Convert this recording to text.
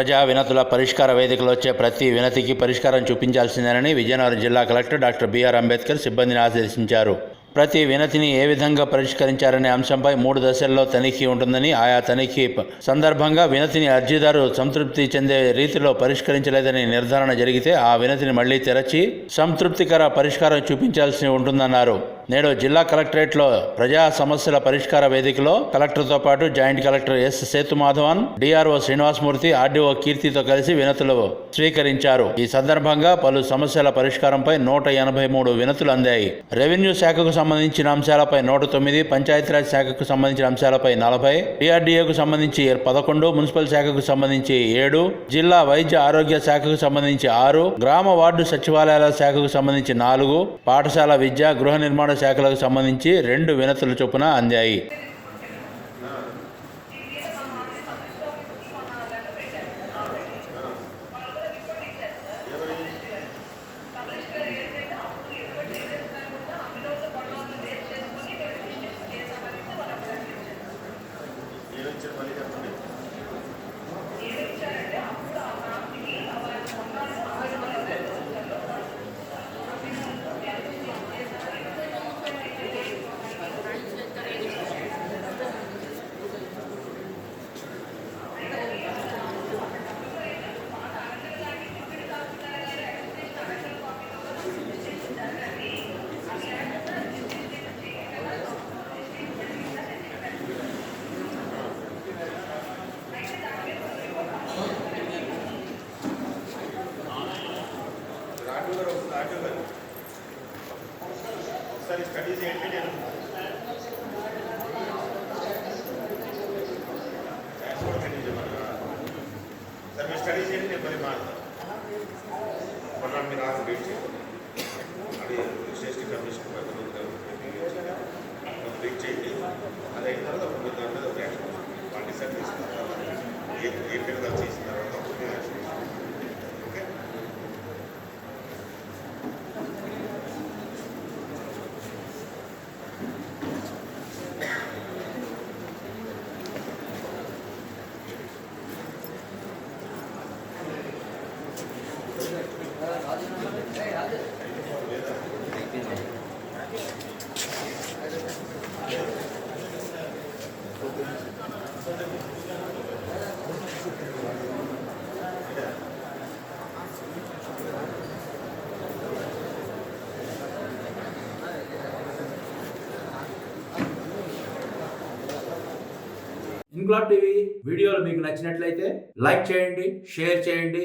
ప్రజా వినతుల పరిష్కార వేదికలో వచ్చే ప్రతి వినతికి పరిష్కారం చూపించాల్సిందేనని విజయనగరం జిల్లా కలెక్టర్ డాక్టర్ బిఆర్ అంబేద్కర్ సిబ్బందిని ఆదేశించారు. ప్రతి వినతిని ఏ విధంగా పరిష్కరించారనే అంశంపై మూడు దశల్లో తనిఖీ ఉంటుందని ఆయా తనిఖీ సందర్భంగా వినతిని అర్జీదారు సంతృప్తి చెందే రీతిలో పరిష్కరించలేదని నిర్ధారణ జరిగితే ఆ వినతిని మళ్ళీ తెరచి సంతృప్తికర పరిష్కారం చూపించాల్సి ఉంటుందన్నారు. నేడు జిల్లా కలెక్టరేట్లో ప్రజా సమస్యల పరిష్కార వేదికలో కలెక్టర్తో పాటు joint collector S Sethumadhavan DRO Srinivasamurthy RDO కీర్తితో కలిసి వినతులు స్వీకరించారు. ఈ సందర్భంగా పలు సమస్యల పరిష్కారంపై నూట ఎనభై మూడు వినతులు అందాయి. రెవెన్యూ శాఖకు సంబంధించిన అంశాలపై నూట తొమ్మిది పంచాయతీరాజ్ శాఖకు సంబంధించిన అంశాలపై నలభై డిఆర్డీఏకు సంబంధించి పదకొండు మున్సిపల్ శాఖకు సంబంధించి ఏడు జిల్లా వైద్య ఆరోగ్య శాఖకు సంబంధించి ఆరు గ్రామ వార్డు సచివాలయాల శాఖకు సంబంధించి నాలుగు పాఠశాల విద్య గృహ నిర్మాణ శాఖలకు సంబంధించి రెండు వినతుల చొప్పున అందాయి. ఒకసారి స్టడీ చేయండి నేను ట్రాన్స్పోర్ట్ చెప్పాను సార్ మీరు స్టడీ చేయండి నేను పది మాట్లాడతాను మళ్ళీ మీరు ఆరు వెయిట్ చేయండి అది సేఫ్టీ కమిషన్ వెయిట్ చేయండి అది అయిన తర్వాత అప్పుడు మీరు దాని మీద ఒక యాక్షన్ వాళ్ళు డిసైడ్ చేసిన తర్వాత ఏ ఏ పిల్లలు చేసిన ఇంక్లాబ్ టీవీ వీడియోలు మీకు నచ్చినట్లయితే లైక్ చేయండి షేర్ చేయండి.